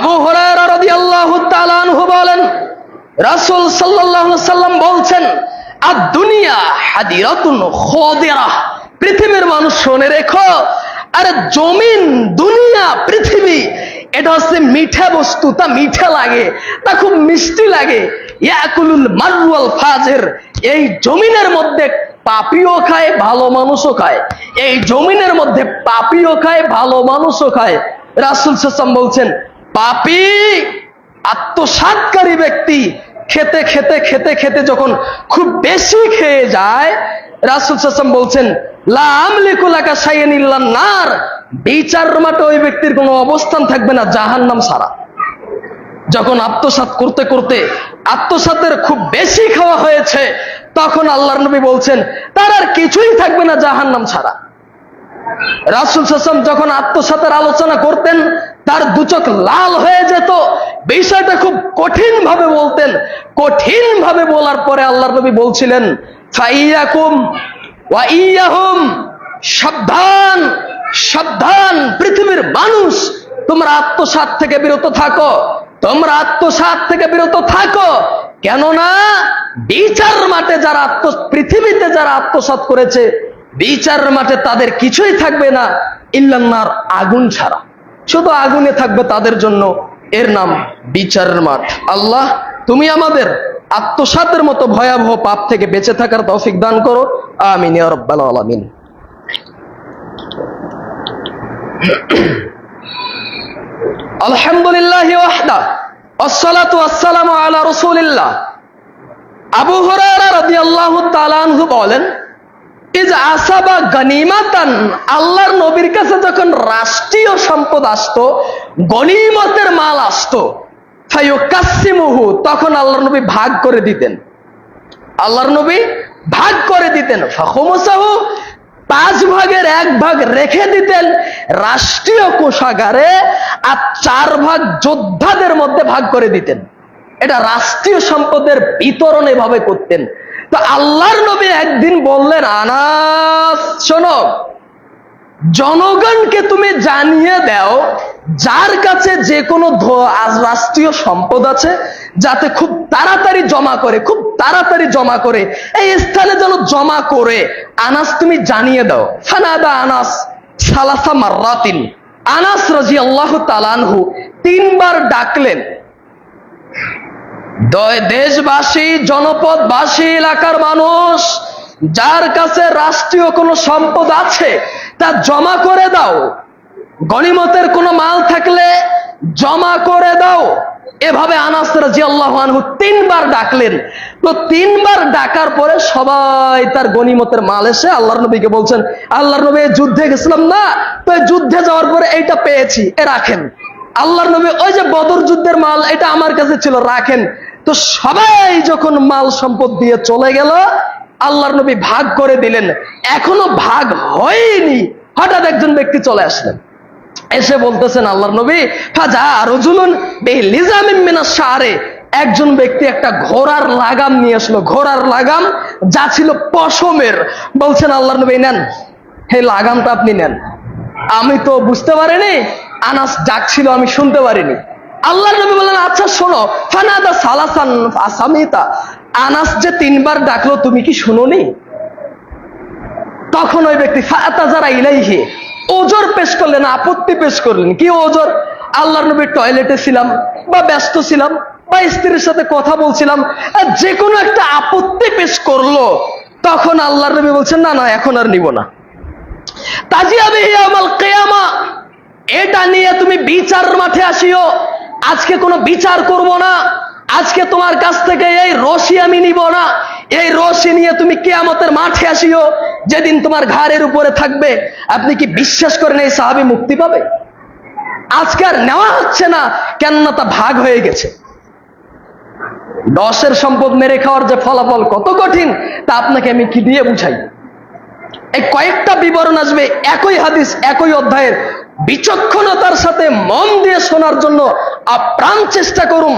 আবু আনহু বলেন, রাসূল সাল্লাম বলছেন আর দুনিয়া হাদিরাতুন পৃথিবীর মানুষ শুনে রেখো, আরে জমিন, দুনিয়া, পৃথিবী, এটা হচ্ছে মিঠা বস্তু, তা মিঠা লাগে, তা খুব মিষ্টি লাগে। ফাজের, এই জমিনের মধ্যে পাপিও খায়, ভালো মানুষও খায়। এই জমিনের মধ্যে পাপিও খায়, ভালো মানুষও খায়। রাসুল সাসাম বলছেন পাপি আত্মসাতকারী ব্যক্তি খেতে খেতে খেতে খেতে যখন খুব বেশি খেয়ে যায়, রাসুল সাসাম বলছেন নার। বিচার মাঠে ওই ব্যক্তির কোনো অবস্থান থাকবে না, জাহান্নাম সারা যখন আত্মসাত করতে করতে আত্মসাতের খুব বেশি খাওয়া হয়েছে, তখন আল্লাহর নবী বলছেন, তার আর কিছুই থাকবে না, জাহান্নাম ছাড়া। রাসুল সাসম যখন আত্মসাতের আলোচনা করতেন তার দুচোখ লাল হয়ে যেত। বিষয়টা খুব কঠিন ভাবে বলতেন। কঠিন ভাবে বলার পরে আল্লাহর নবী বলছিলেন সাবধান সাবধান, পৃথিবীর মানুষ, তোমরা আত্মসাত থেকে বিরত থাকো, তোমরা আত্মসাত থেকে বিরত থাকো। কেননা বিচার মাঠে যারা আত্ম, পৃথিবীতে যারা আত্মসাত করেছে, বিচার মাঠে তাদের কিছুই থাকবে না। ইল্লান্নার আগুন ছাড়া। শুধু আগুনে থাকবে তাদের জন্য এর নাম বিচারের মাঠ। আল্লাহ, তুমি আমাদের আত্মসাতের মতো ভয়াবহ পাপ থেকে বেঁচে থাকার তৌফিক দান করো। আমিন আলামিন। আলহামদুলিল্লাহ আবু বলেন আল্লাহর নবীর কাছে যখন রাষ্ট্রীয় সম্পদ আসতো গনিমতের মাল আসতো। ফায়ুকাসসিমুহু তখন আল্লাহর নবী ভাগ করে দিতেন। আল্লাহর নবী ভাগ করে দিতেন। ফাখুমুসাহু, পাঁচ ভাগের এক ভাগ রেখে দিতেন রাষ্ট্রীয় কোষাগারে আর চার ভাগ যোদ্ধাদের মধ্যে ভাগ করে দিতেন। এটা রাষ্ট্রীয় সম্পদের বিতরণ এভাবে করতেন। তো আল্লাহর নবী একদিন বললেন, আনাস, শোনো জনগণকে তুমি জানিয়ে দাও, যার কাছে যে কোনো রাষ্ট্রীয় সম্পদ আছে, যাতে খুব তাড়াতাড়ি জমা করে, খুব তাড়াতাড়ি জমা করে, এই স্থানে যেন জমা করে। আনাস, তুমি জানিয়ে দাও। ফানাদা আনাস সালাসা মাররাতিন। আনাস রাজি আল্লাহ তালানহু তিনবার ডাকলেন দেশবাসী, জনপদবাসী, এলাকার মানুষ, যার কাছে রাষ্ট্রীয় কোনো সম্পদ আছে তা জমা করে দাও। গনিমতের কোনো মাল থাকলে জমা করে দাও। এভাবে আনাস রাজি আল্লাহ আনহু তিনবার ডাকলেন। তো তিনবার ডাকার পরে সবাই তার গনিমতের মাল এসে আল্লাহর নবীকে বলছেন, আল্লাহর নবী যুদ্ধে গেছিলাম না? তো যুদ্ধে যাওয়ার পরে এইটা পেয়েছি, এ রাখেন। আল্লাহর নবী, ওই যে বদর যুদ্ধের মাল, এটা আমার কাছে ছিল, রাখেন। তো সবাই যখন মাল সম্পদ দিয়ে চলে গেল আল্লাহর নবী ভাগ করে দিলেন। এখনও ভাগ হয়নি। হঠাৎ একজন ব্যক্তি চলে আসলেন। এসে বলতেছেন, আল্লাহর নবী, ফাজা রজুলুন বিলিজামিন শারে একজন ব্যক্তি একটা ঘোড়ার লাগাম নিয়ে আসলো। ঘোড়ার লাগাম যা ছিল পশমের। বলছেন, আল্লাহর নবী, নেন। হে লাগামটা আপনি নেন। আমি তো বুঝতে পারিনি। আনাস ডাকছিল আমি শুনতে পারিনি। আল্লাহর নবী বললেন আচ্ছা শোনো, ফানাদা সালাসান আসামিতা আনাস যে তিনবার ডাকলো, তুমি কি শুনোনি? তখন ওই ব্যক্তি যারা ইলাইহি। ওজোর পেশ করলেন, আপত্তি পেশ করলেন। কি ওজোর? আল্লাহর নবীর টয়লেটে ছিলাম, বা ব্যস্ত ছিলাম, বা স্ত্রীর সাথে কথা বলছিলাম যে কোনো একটা আপত্তি পেশ করল, তখন আল্লাহর নবী বলছেন, না না, এখন আর নিব না। তাজিয়া বিহি আমাল কেয়ামা, এটা নিয়ে তুমি বিচার মাঠে আসিও। আজকে কোনো বিচার করব না। আজকে তোমার কাছ থেকে এই রশি আমি নিব না। এই রশি নিয়ে তুমি কেয়ামতের মাঠে আসিও, যেদিন তোমার ঘাড়ের উপরে থাকবে। আপনি কি বিশ্বাস করেন এই সাহাবি মুক্তি পাবে? আজকে আর নেওয়া হচ্ছে না, কেননা তা ভাগ হয়ে গেছে। দশের সম্পদ মেরে খাওয়ার যে ফলাফল কত কঠিন, তা আপনাকে আমি কি দিয়ে বুঝাই? এই কয়েকটা বিবরণ আসবে, একই হাদিস, একই অধ্যায়ের। বিচক্ষণতার সাথে মন দিয়ে শোনার জন্য আপ্রাণ চেষ্টা করুন।